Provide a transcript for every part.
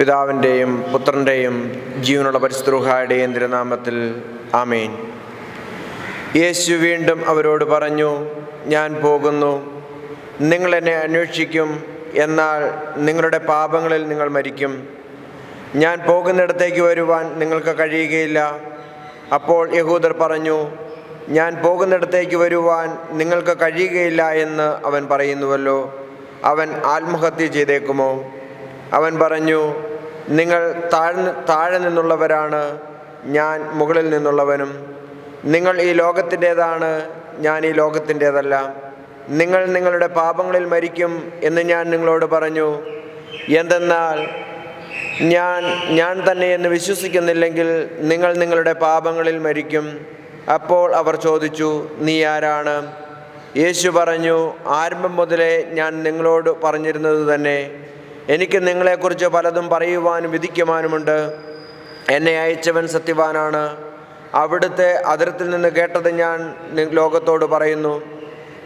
പിതാവിന്റെയും പുത്രന്റെയും ജീവനുള്ള പരിശുദ്രൂഹായുടെയും തിരുനാമത്തിൽ ആമേൻ. യേശു വീണ്ടും അവരോട് പറഞ്ഞു ഞാൻ പോകുന്നു. നിങ്ങൾ എന്നെ അന്വേഷിക്കും. എന്നാൽ നിങ്ങളുടെ പാപങ്ങളിൽ നിങ്ങൾ മരിക്കും. ഞാൻ പോകുന്നിടത്തേക്ക് വരുവാൻ നിങ്ങൾക്ക് കഴിയുകയില്ല. അപ്പോൾ യഹൂദർ പറഞ്ഞു ഞാൻ പോകുന്നിടത്തേക്ക് വരുവാൻ നിങ്ങൾക്ക് കഴിയുകയില്ല എന്ന് അവൻ പറയുന്നുവല്ലോ. അവൻ ആത്മഹത്യ ചെയ്തേക്കുമോ? അവൻ പറഞ്ഞു നിങ്ങൾ താഴ്ന്ന് താഴെ നിന്നുള്ളവരാണ് ഞാൻ മുകളിൽ നിന്നുള്ളവനും. നിങ്ങൾ ഈ ലോകത്തിന്റേതാണ് ഞാൻ ഈ ലോകത്തിന്റേതല്ല. നിങ്ങൾ നിങ്ങളുടെ പാപങ്ങളിൽ മരിക്കും എന്ന് ഞാൻ നിങ്ങളോട് പറഞ്ഞു. എന്തെന്നാൽ ഞാൻ ഞാൻ തന്നെ എന്ന് വിശ്വസിക്കുന്നില്ലെങ്കിൽ നിങ്ങൾ നിങ്ങളുടെ പാപങ്ങളിൽ മരിക്കും. അപ്പോൾ അവർ ചോദിച്ചു നീ ആരാണ്? യേശു പറഞ്ഞു ആരംഭം മുതലേ ഞാൻ നിങ്ങളോട് പറഞ്ഞിരുന്നത് തന്നെ. എനിക്ക് നിങ്ങളെക്കുറിച്ച് പലതും പറയുവാനും വിധിക്കുവാനുമുണ്ട്. എന്നെ അയച്ചവൻ സത്യവാനാണ്. അവിടുത്തെ അതിർത്തിൽ നിന്ന് കേട്ടത് ഞാൻ ലോകത്തോട് പറയുന്നു.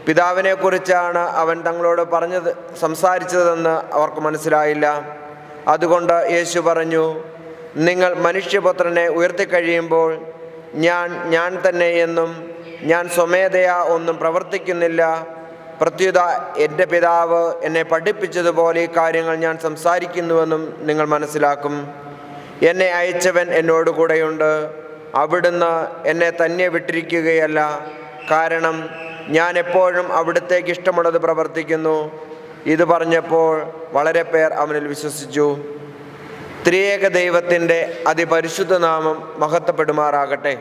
പിതാവിനെക്കുറിച്ചാണ് അവൻ തങ്ങളോട് പറഞ്ഞത് സംസാരിച്ചതെന്ന് അവർക്ക് മനസ്സിലായില്ല. അതുകൊണ്ട് യേശു പറഞ്ഞു നിങ്ങൾ മനുഷ്യപുത്രനെ ഉയർത്തിക്കഴിയുമ്പോൾ ഞാൻ ഞാൻ തന്നെ എന്നും ഞാൻ സ്വമേധയാ ഒന്നും പ്രവർത്തിക്കുന്നില്ല. പ്രത്യുത എന്റെ പിതാവ് എന്നെ പഠിപ്പിച്ചതുപോലെ ഈ കാര്യങ്ങൾ ഞാൻ സംസാരിക്കുന്നുവെന്നും നിങ്ങൾ മനസ്സിലാക്കും. എന്നെ അയച്ചവൻ എന്നോട് കൂടെയുണ്ട്. അവിടുന്ന് എന്നെ തന്നെ വിട്ടിരിക്കുകയല്ല. കാരണം ഞാൻ എപ്പോഴും അവിടുത്തേക്ക് ഇഷ്ടമുള്ളത് പ്രവർത്തിക്കുന്നു. ഇത് പറഞ്ഞപ്പോൾ വളരെ പേർ അവനിൽ വിശ്വസിച്ചു. ത്രിയേക ദൈവത്തിന്റെ അതിപരിശുദ്ധ നാമം മഹത്വപ്പെടുമാറാകട്ടെ.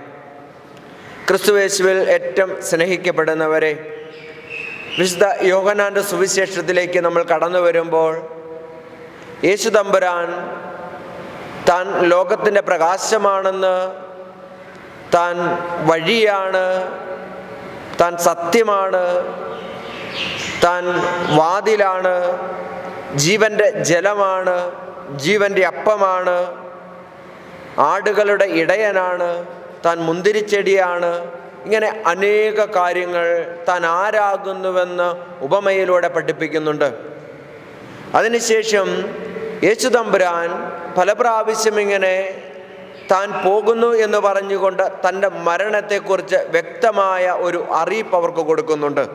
ക്രിസ്തുവേശുവിൽ ഏറ്റവും സ്നേഹിക്കപ്പെടുന്നവരെ വിശുദ്ധ യോഗനാന്റെ സുവിശേഷത്തിലേക്ക് നമ്മൾ കടന്നു വരുമ്പോൾ യേശു തമ്പുരാൻ താൻ ലോകത്തിന്റെ പ്രകാശമാണെന്ന് താൻ വഴിയാണ് താൻ സത്യമാണ് താൻ വാതിലാണ് ജീവന്റെ ജലമാണ് ജീവന്റെ അപ്പമാണ് ആടുകളുടെ ഇടയനാണ് താൻ മുന്തിരിച്ചെടിയാണ് ഇങ്ങനെ അനേക കാര്യങ്ങൾ താൻ ആരാകുന്നുവെന്ന് ഉപമയിലൂടെ പഠിപ്പിക്കുന്നുണ്ട്. അതിനുശേഷം യേശു തമ്പുരാൻ പല പ്രാവശ്യം ഇങ്ങനെ താൻ പോകുന്നു എന്ന് പറഞ്ഞുകൊണ്ട് തന്റെ മരണത്തെക്കുറിച്ച് വ്യക്തമായ ഒരു അറിയിപ്പ് അവർക്ക് കൊടുക്കുന്നുണ്ട്.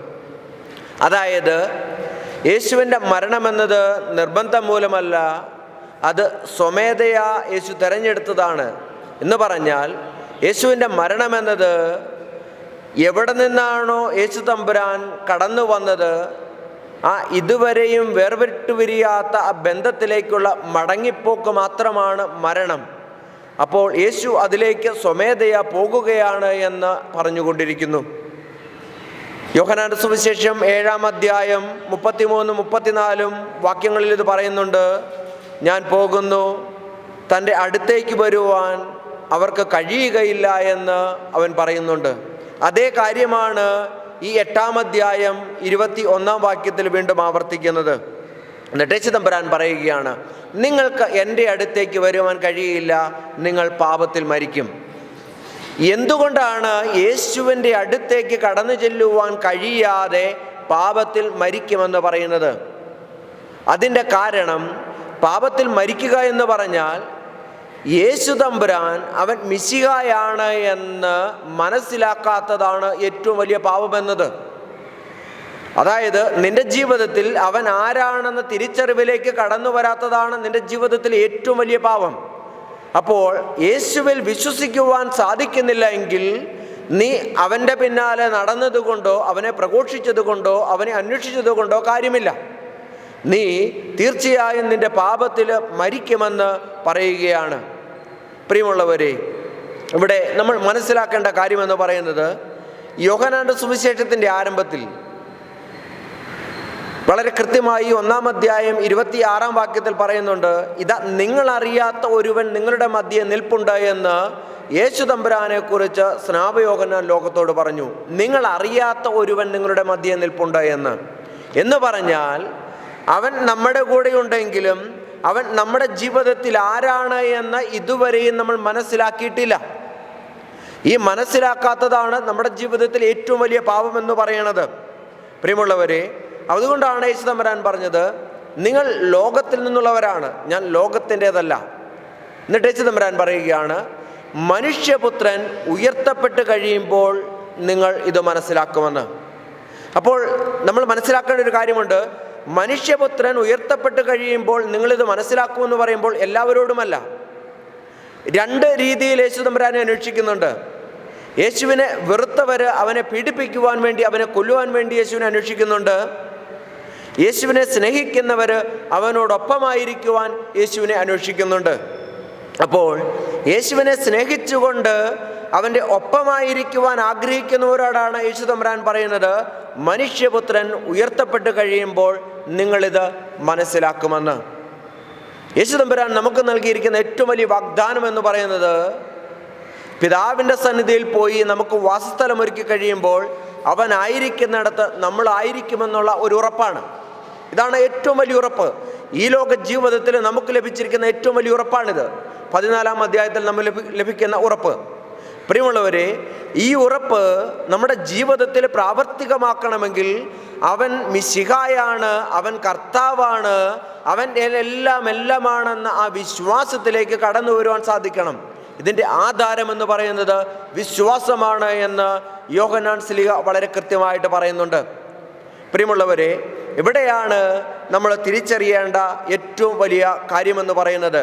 അതായത് യേശുവിന്റെ മരണമെന്നത് നിർബന്ധം മൂലമല്ല അത് സ്വമേധയാ യേശു തിരഞ്ഞെടുത്തതാണ് എന്ന് പറഞ്ഞാൽ യേശുവിന്റെ മരണമെന്നത് എവിടെ നിന്നാണോ യേശു തമ്പുരാൻ കടന്നു വന്നത് ആ ഇതുവരെയും വേർവിട്ടു വിരിയാത്ത ആ ബന്ധത്തിലേക്കുള്ള മടങ്ങിപ്പോക്ക് മാത്രമാണ് മരണം. അപ്പോൾ യേശു അതിലേക്ക് സ്വമേധയാ പോകുകയാണ് എന്ന് പറഞ്ഞുകൊണ്ടിരിക്കുന്നു. യോഹനാന്റെ സുവിശേഷം ഏഴാം അധ്യായം മുപ്പത്തിമൂന്നും മുപ്പത്തിനാലും വാക്യങ്ങളിൽ ഇത് പറയുന്നുണ്ട് ഞാൻ പോകുന്നു തന്റെ അടുത്തേക്ക് വരുവാൻ അവർക്ക് കഴിയുകയില്ല എന്ന് അവൻ പറയുന്നുണ്ട്. അതേ കാര്യമാണ് ഈ എട്ടാം അധ്യായം ഇരുപത്തി ഒന്നാം വാക്യത്തിൽ വീണ്ടും ആവർത്തിക്കുന്നത്. എന്നിട്ട് ചിദംബരാൻ പറയുകയാണ് നിങ്ങൾക്ക് എന്റെ അടുത്തേക്ക് വരുവാൻ കഴിയില്ല നിങ്ങൾ പാപത്തിൽ മരിക്കും. എന്തുകൊണ്ടാണ് യേശുവിന്റെ അടുത്തേക്ക് കടന്നു ചെല്ലുവാൻ കഴിയാതെ പാപത്തിൽ മരിക്കുമെന്ന് പറയുന്നത്? അതിന്റെ കാരണം പാപത്തിൽ മരിക്കുക എന്ന് പറഞ്ഞാൽ യേശു തമ്പുരാൻ അവൻ മിശികായാണ് എന്ന് മനസ്സിലാക്കാത്തതാണ് ഏറ്റവും വലിയ പാപമെന്നത്. അതായത് നിന്റെ ജീവിതത്തിൽ അവൻ ആരാണെന്ന തിരിച്ചറിവിലേക്ക് കടന്നു വരാത്തതാണ് നിന്റെ ജീവിതത്തിൽ ഏറ്റവും വലിയ പാപം. അപ്പോൾ യേശുവിൽ വിശ്വസിക്കുവാൻ സാധിക്കുന്നില്ല എങ്കിൽ നീ അവന്റെ പിന്നാലെ നടന്നതുകൊണ്ടോ അവനെ പ്രഘോഷിച്ചതുകൊണ്ടോ അവനെ അന്വേഷിച്ചതുകൊണ്ടോ കാര്യമില്ല. നീ തീർച്ചയായും നിന്റെ പാപത്തിൽ മരിക്കുമെന്ന് പറയുകയാണ്. പ്രിയമുള്ളവരെ ഇവിടെ നമ്മൾ മനസ്സിലാക്കേണ്ട കാര്യമെന്ന് പറയുന്നത് യോഹനാന്റെ സുവിശേഷത്തിന്റെ ആരംഭത്തിൽ. വളരെ കൃത്യമായി ഒന്നാം അധ്യായം ഇരുപത്തിയാറാം വാക്യത്തിൽ പറയുന്നുണ്ട് ഇതാ നിങ്ങളറിയാത്ത ഒരുവൻ നിങ്ങളുടെ മധ്യേ നിൽപ്പുണ്ട് എന്ന് യേശു തമ്പുരാനെ കുറിച്ച് സ്നാപയോഹന ലോകത്തോട് പറഞ്ഞു. നിങ്ങൾ അറിയാത്ത ഒരുവൻ നിങ്ങളുടെ മധ്യേ നിൽപ്പുണ്ട് എന്ന്. എന്ന് പറഞ്ഞാൽ അവൻ നമ്മുടെ കൂടെ ഉണ്ടെങ്കിലും അവൻ നമ്മുടെ ജീവിതത്തിൽ ആരാണ് എന്ന് ഇതുവരെയും നമ്മൾ മനസ്സിലാക്കിയിട്ടില്ല. ഈ മനസ്സിലാക്കാത്തതാണ് നമ്മുടെ ജീവിതത്തിൽ ഏറ്റവും വലിയ പാപം എന്ന് പറയണത്. പ്രിയമുള്ളവരെ അതുകൊണ്ടാണ് യേശു തമ്പരാൻ പറഞ്ഞത് നിങ്ങൾ ലോകത്തിൽ നിന്നുള്ളവരാണ് ഞാൻ ലോകത്തിന്റെതല്ല. എന്നിട്ട് യേശു തമ്പുരാൻ പറയുകയാണ് മനുഷ്യപുത്രൻ ഉയർത്തപ്പെട്ട് കഴിയുമ്പോൾ നിങ്ങൾ ഇത് മനസ്സിലാക്കുമെന്ന്. അപ്പോൾ നമ്മൾ മനസ്സിലാക്കേണ്ട ഒരു കാര്യമുണ്ട് മനുഷ്യപുത്രൻ ഉയർത്തപ്പെട്ട് കഴിയുമ്പോൾ നിങ്ങളിത് മനസ്സിലാക്കുമെന്ന് പറയുമ്പോൾ എല്ലാവരോടുമല്ല. രണ്ട് രീതിയിൽ യേശു തമ്പുരാനെ അന്വേഷിക്കുന്നുണ്ട്. യേശുവിനെ വെറുത്തവർ അവനെ പീഡിപ്പിക്കുവാൻ വേണ്ടി അവനെ കൊല്ലുവാൻ വേണ്ടി യേശുവിനെ അന്വേഷിക്കുന്നുണ്ട്. യേശുവിനെ സ്നേഹിക്കുന്നവർ അവനോടൊപ്പമായിരിക്കുവാൻ യേശുവിനെ അന്വേഷിക്കുന്നുണ്ട്. അപ്പോൾ യേശുവിനെ സ്നേഹിച്ചുകൊണ്ട് അവന്റെ ഒപ്പമായിരിക്കുവാൻ ആഗ്രഹിക്കുന്നവരോടാണ് യേശു തമ്പുരാൻ പറയുന്നത്. മനുഷ്യപുത്രൻ ഉയർത്തപ്പെട്ട് കഴിയുമ്പോൾ നിങ്ങളിത് മനസ്സിലാക്കുമെന്ന്. യേശു തമ്പുരാൻ നമുക്ക് നൽകിയിരിക്കുന്ന ഏറ്റവും വലിയ വാഗ്ദാനം എന്ന് പറയുന്നത് പിതാവിന്റെ സന്നിധിയിൽ പോയി നമുക്ക് വാസസ്ഥലം ഒരുക്കി കഴിയുമ്പോൾ അവനായിരിക്കുന്നിടത്ത് നമ്മളായിരിക്കുമെന്നുള്ള ഒരു ഉറപ്പാണ്. ഇതാണ് ഏറ്റവും വലിയ ഉറപ്പ്. ഈ ലോക ജീവിതത്തിൽ നമുക്ക് ലഭിച്ചിരിക്കുന്ന ഏറ്റവും വലിയ ഉറപ്പാണിത്. പതിനാലാം അധ്യായത്തിൽ നമ്മൾ ലഭിക്കുന്ന ഉറപ്പ്. പ്രിയമുള്ളവരെ ഈ ഉറപ്പ് നമ്മുടെ ജീവിതത്തിൽ പ്രാവർത്തികമാക്കണമെങ്കിൽ അവൻ മിശിഹായാണ് അവൻ കർത്താവാണ് അവൻ എല്ലാം എല്ലാമാണെന്ന ആ വിശ്വാസത്തിലേക്ക് കടന്നു വരുവാൻ സാധിക്കണം. ഇതിന്റെ ആധാരം എന്ന് പറയുന്നത് വിശ്വാസമാണ് എന്ന് യോഹനാൻ സ്ലിഹ വളരെ കൃത്യമായിട്ട് പറയുന്നുണ്ട്. പ്രിയമുള്ളവരെ ഇവിടെയാണ് നമ്മൾ തിരിച്ചറിയേണ്ട ഏറ്റവും വലിയ കാര്യമെന്ന് പറയുന്നത്.